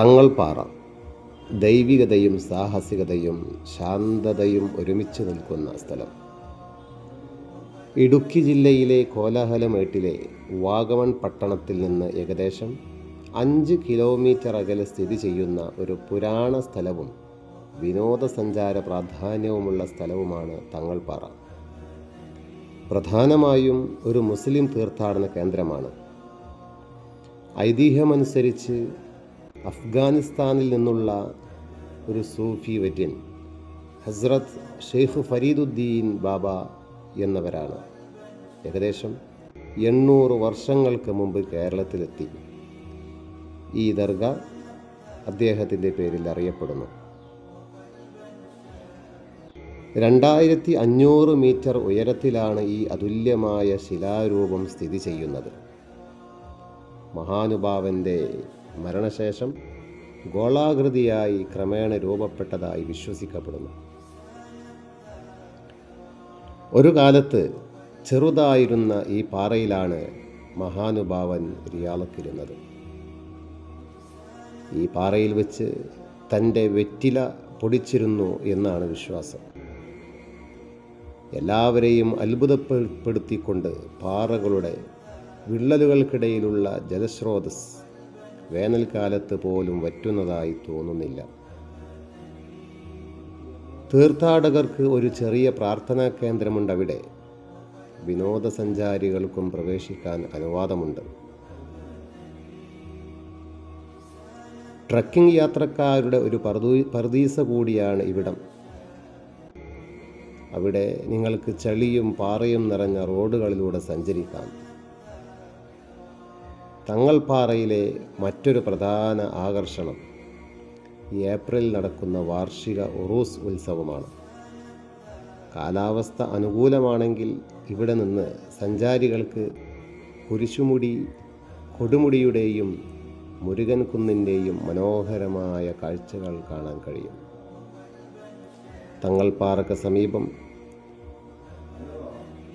തങ്ങൾപ്പാറ ദൈവികതയും സാഹസികതയും ശാന്തതയും ഒരുമിച്ച് നിൽക്കുന്ന സ്ഥലം. ഇടുക്കി ജില്ലയിലെ കോലാഹലമേട്ടിലെ വാഗമൺ പട്ടണത്തിൽ നിന്ന് ഏകദേശം അഞ്ച് കിലോമീറ്റർ അകലെ സ്ഥിതി ചെയ്യുന്ന ഒരു പുരാണ സ്ഥലവും വിനോദസഞ്ചാര പ്രാധാന്യവുമുള്ള സ്ഥലവുമാണ് തങ്ങൾപ്പാറ പ്രധാനമായും ഒരു മുസ്ലിം തീർത്ഥാടന കേന്ദ്രമാണ്. ഐതിഹ്യമനുസരിച്ച് അഫ്ഗാനിസ്ഥാനിൽ നിന്നുള്ള ഒരു സൂഫി വര്യൻ ഹസ്രത്ത് ഷെയ്ഖ് ഫരീദുദ്ദീൻ ബാബ എന്നവരാണ്. ഏകദേശം എണ്ണൂറ് വർഷങ്ങൾക്ക് മുമ്പ് കേരളത്തിലെത്തി. ഈ ദർഗ അദ്ദേഹത്തിന്റെ പേരിൽ അറിയപ്പെടുന്നു. രണ്ടായിരത്തി അഞ്ഞൂറ് മീറ്റർ ഉയരത്തിലാണ് ഈ അതുല്യമായ ശിലാരൂപം സ്ഥിതി ചെയ്യുന്നത്. മഹാനുഭാവന്റെ മരണശേഷം ഗോളാകൃതിയായി ക്രമേണ രൂപപ്പെട്ടതായി വിശ്വസിക്കപ്പെടുന്നു. ഒരു കാലത്ത് ചെറുതായിരുന്ന ഈ പാറയിലാണ് മഹാനുഭാവൻ റിയാളക്കിരുന്നത് ഈ പാറയിൽ വെച്ച് തന്റെ വെറ്റില പൊടിച്ചിരുന്നു എന്നാണ് വിശ്വാസം. എല്ലാവരെയും അത്ഭുതപ്പെടുത്തിക്കൊണ്ട് പാറകളുടെ വിള്ളലുകൾക്കിടയിലുള്ള ജലസ്രോതസ് വേനൽക്കാലത്ത് പോലും വറ്റുന്നതായി തോന്നുന്നില്ല. തീർത്ഥാടകർക്ക് ഒരു ചെറിയ പ്രാർത്ഥനാ കേന്ദ്രമുണ്ട് അവിടെ. വിനോദസഞ്ചാരികൾക്കും പ്രവേശിക്കാൻ അനുവാദമുണ്ട്. ട്രക്കിംഗ് യാത്രക്കാരുടെ ഒരു പർദൂ പർദീസ കൂടിയാണ് ഇവിടം. അവിടെ നിങ്ങൾക്ക് ചളിയും പാറയും നിറഞ്ഞ റോഡുകളിലൂടെ സഞ്ചരിക്കാം. തങ്ങൾപ്പാറയിലെ മറ്റൊരു പ്രധാന ആകർഷണം ഏപ്രിൽ നടക്കുന്ന വാർഷിക ഉറൂസ് ഉത്സവമാണ്. കാലാവസ്ഥ അനുകൂലമാണെങ്കിൽ ഇവിടെ നിന്ന് സഞ്ചാരികൾക്ക് കുരിശുമുടി കൊടുമുടിയുടെയും മുരുകൻ കുന്നിന്റെയും മനോഹരമായ കാഴ്ചകൾ കാണാൻ കഴിയും. തങ്ങൾപ്പാറക്ക് സമീപം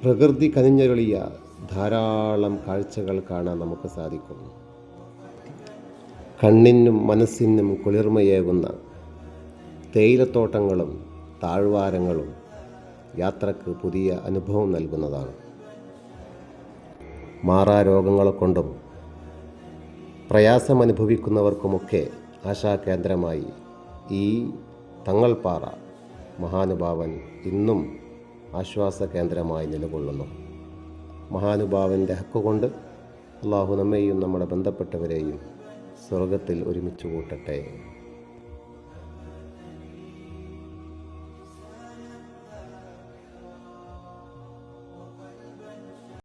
പ്രകൃതി കനിഞ്ഞൊരുളിയ ധാരാളം കാഴ്ചകൾ കാണാൻ നമുക്ക് സാധിക്കും കണ്ണിനും മനസ്സിനും കുളിർമയേകുന്ന തേയിലത്തോട്ടങ്ങളും താഴ്വാരങ്ങളും യാത്രയ്ക്ക് പുതിയ അനുഭവം നൽകുന്നതാണ്. മാറാ രോഗങ്ങളെ കൊണ്ടും പ്രയാസമനുഭവിക്കുന്നവർക്കുമൊക്കെ ആശാകേന്ദ്രമായി ഈ തങ്ങൾപ്പാറ മഹാനുഭാവൻ ഇന്നും ആശ്വാസ കേന്ദ്രമായി നിലകൊള്ളുന്നു. മഹാനുഭാവന്റെ ഹക്കുകൊണ്ട് അള്ളാഹു നമ്മെയും നമ്മുടെ ബന്ധപ്പെട്ടവരെയും സ്വർഗത്തിൽ ഒരുമിച്ച് കൂട്ടട്ടെ.